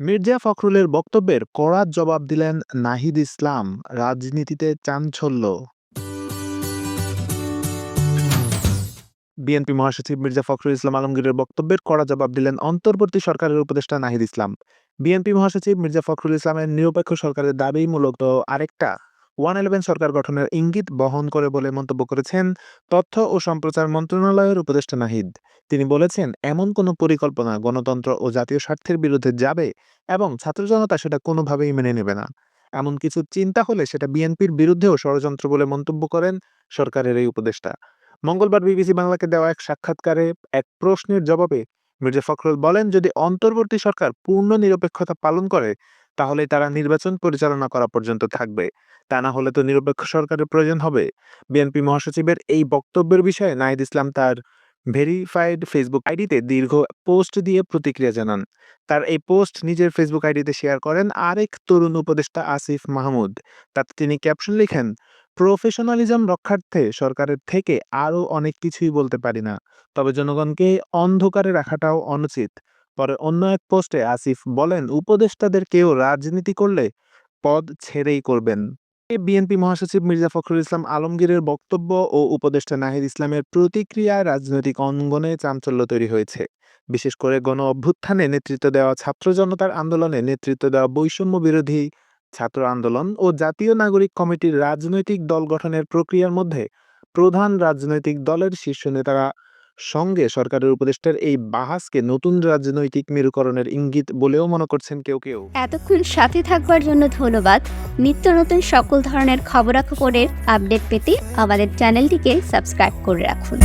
মির্জা ফখরুলের বক্তব্যের কড়া জবাব দিলেন নাহিদ ইসলাম, রাজনীতিতে চাঞ্চল্য। বিএনপি মহাসচিব মির্জা ফখরুল ইসলাম আলমগীরের বক্তব্যের কড়া জবাব দিলেন অন্তর্বর্তী সরকারের উপদেষ্টা নাহিদ ইসলাম। বিএনপি মহাসচিব মির্জা ফখরুল ইসলামের নিরপেক্ষ সরকারের দাবি মূলত আরেকটা। ওয়ান ইলেভেন সরকার গঠনের ইঙ্গিত বহন করে বলে মন্তব্য করেছেন তথ্য ও সম্প্রচার মন্ত্রণালয়ের উপদেষ্টা নাহিদ। তিনি বলেছেন, এমন কোনো পরিকল্পনা গণতন্ত্র ও জাতীয় স্বার্থের বিরুদ্ধে যাবে এবং ছাত্র জনতা সেটা কোনোভাবেই মেনে নেবে না। এমন কিছু চিন্তা হলে সেটা বিএনপির বিরুদ্ধেও ষড়যন্ত্র বলে মন্তব্য করেন সরকারের এই উপদেষ্টা। মঙ্গলবার বিবিসি বাংলাকে দেওয়া এক সাক্ষাৎকারে এক প্রশ্নের জবাবে মির্জা ফখরুল বলেন, যদি অন্তর্বর্তী সরকার পূর্ণ নিরপেক্ষতা পালন করে তাহলে তারা নির্বাচন পরিচালনা করা পর্যন্ত থাকবে। তা না হলে তো নিরপেক্ষ সরকারের প্রয়োজন হবে। বিএনপি মহাসচিবের এই বক্তব্যের বিষয়ে নাহিদ ইসলাম তার ভেরিফাইড ফেসবুক আইডিতে দীর্ঘ পোস্ট দিয়ে প্রতিক্রিয়া জানান। তার এই পোস্ট নিজের ফেসবুক আইডিতে শেয়ার করেন আরেক তরুণ উপদেষ্টা আসিফ মাহমুদ। তাতে তিনি ক্যাপশন লিখেন, প্রফেশনালিজম রক্ষার্থে সরকারের থেকে আরও অনেক কিছুই বলতে পারি না। তবে জনগণকে অন্ধকারে রাখাটাও অনুচিত। পরে অন্য এক পোস্টে আসিফ বলেন উপদেষ্টাদের কেউ রাজনীতি করলে পদ ছেড়েই করবেন। বিএনপি মহাসচিব মির্জা ফখরুল ইসলাম আলমগীরের বক্তব্য ও উপদেষ্টা নাহিদ ইসলামের প্রতিক্রিয়ায় রাজনৈতিক অঙ্গনে চাঞ্চল্য তৈরি হয়েছে। বিশেষ করে গণ অভ্যুত্থানে নেতৃত্ব দেওয়া ছাত্র জনতার আন্দোলনে নেতৃত্ব দেওয়া বৈষম্য বিরোধী ছাত্র আন্দোলন ও জাতীয় নাগরিক কমিটির রাজনৈতিক দল গঠনের প্রক্রিয়ার মধ্যে প্রধান রাজনৈতিক দলের শীর্ষ নেতারা সঙ্গে সরকারের উপদেষ্টার এই বাহাসকে নতুন রাজনৈতিক মেরুকরণের ইঙ্গিত বলেও মনে করছেন কেউ কেউ। এতক্ষণ সাথে থাকবার জন্য ধন্যবাদ। নিত্য নতুন সকল ধরনের খবরাখবরের আপডেট পেতে আমাদের চ্যানেলটিকে সাবস্ক্রাইব করে রাখুন।